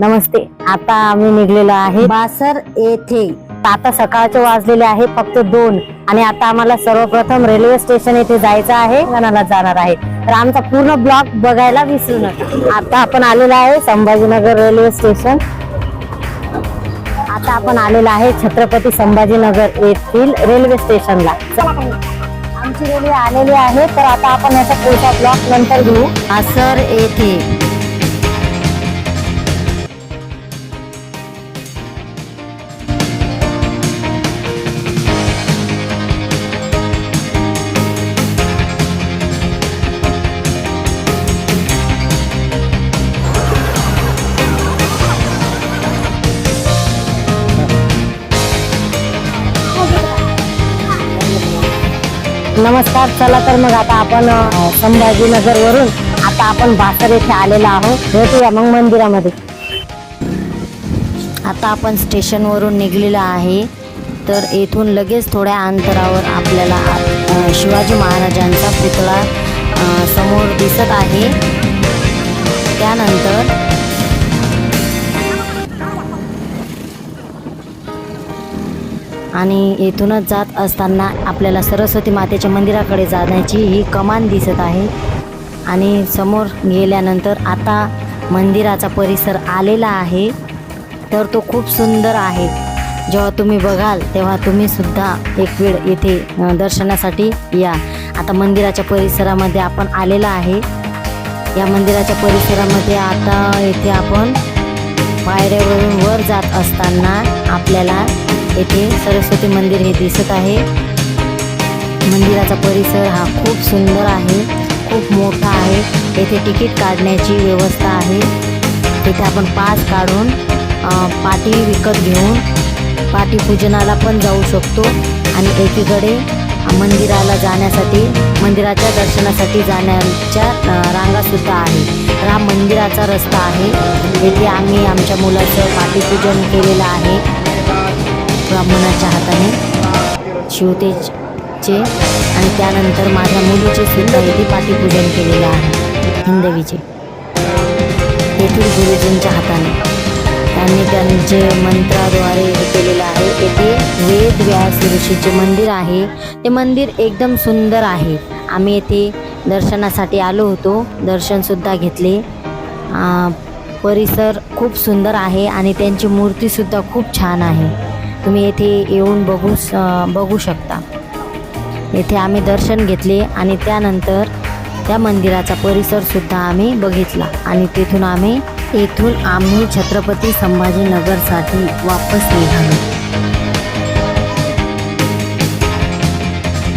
नमस्ते आता आम्ही निघलेलो आहे बासर येथे. आता सकाळचे वाजलेले आहे फक्त दोन. आणि आता आम्हाला सर्वप्रथम रेल्वे स्टेशन येथे जायचं आहे गणाला जाणार आहे. तर आमचा पूर्ण ब्लॉक बघायला विसरू नका. आता आपण आलेलो आहे संभाजीनगर रेल्वे स्टेशन. आता आपण आलेलो आहे छत्रपती संभाजीनगर येथील रेल्वे स्टेशनला. आमची रेल्वे आलेली आहे तर आता आपण याचा पुढचा ब्लॉक नंतर घेऊ. आसर येथे. नमस्कार चला तर मग आता आपण संभाजीनगर वरून आता आपण बासर येथे आलेलो आहोत. भेटूया मग मंदिरामध्ये. आता आपण स्टेशनवरून निघलेलो आहे. तर येथून लगेच थोड्या अंतरावर आपल्याला शिवाजी महाराजांचा पुतळा समोर दिसत आहे. त्यानंतर आणि येथूनच जात असताना आपल्याला सरस्वती मातेच्या मंदिराकडे जाण्याची ही कमान दिसत आहे. आणि समोर गेल्यानंतर आता मंदिराचा परिसर आलेला आहे. तर तो खूप सुंदर आहे. जेव्हा तुम्ही बघाल तेव्हा तुम्ही सुद्धा एक वेळ येथे दर्शनासाठी या. आता मंदिराच्या परिसरामध्ये आपण आलेला आहे. या मंदिराच्या परिसरामध्ये आता येथे आपण पायऱ्यावरून वर जात असताना आपल्याला येथे सरस्वती मंदिर हे दिसत आहे. मंदिराचा परिसर हा खूप सुंदर आहे खूप मोठा आहे. येथे तिकीट काढण्याची व्यवस्था आहे. तिथे आपण पास काढून पाटी विकत घेऊन पाटी पूजनाला पण जाऊ शकतो. आणि एकीकडे मंदिराला जाण्यासाठी मंदिराच्या दर्शनासाठी जाण्याच्या रांगासुद्धा आहे. राम मंदिराचा रस्ता आहे. येथे आम्ही आमच्या मुलाचं पाटीपूजन केलेलं आहे. ब्राह्मणाच्या हाताने शिवतेचे आणि त्यानंतर माझ्या मुलीचे सुद्धा येथे पाठीपूजन केलेले आहे. हिंदवीचे. तेथील गुरुजींच्या हाताने. त्यांनी त्यांचे मंत्राद्वारे हे केलेलं आहे. येथे वेद व्यास ऋषीचे मंदिर आहे. ते मंदिर एकदम सुंदर आहे. आम्ही येथे दर्शनासाठी आलो होतो. दर्शनसुद्धा घेतले. परिसर खूप सुंदर आहे आणि त्यांची मूर्तीसुद्धा खूप छान आहे. तुम्ही येथे येऊन बघू स- बघू शकता. येथे आम्ही दर्शन घेतले आणि त्यानंतर त्या मंदिराचा परिसरसुद्धा आम्ही बघितला आणि तेथून आम्ही येथून आम्ही छत्रपती संभाजीनगरसाठी वापस निघालो.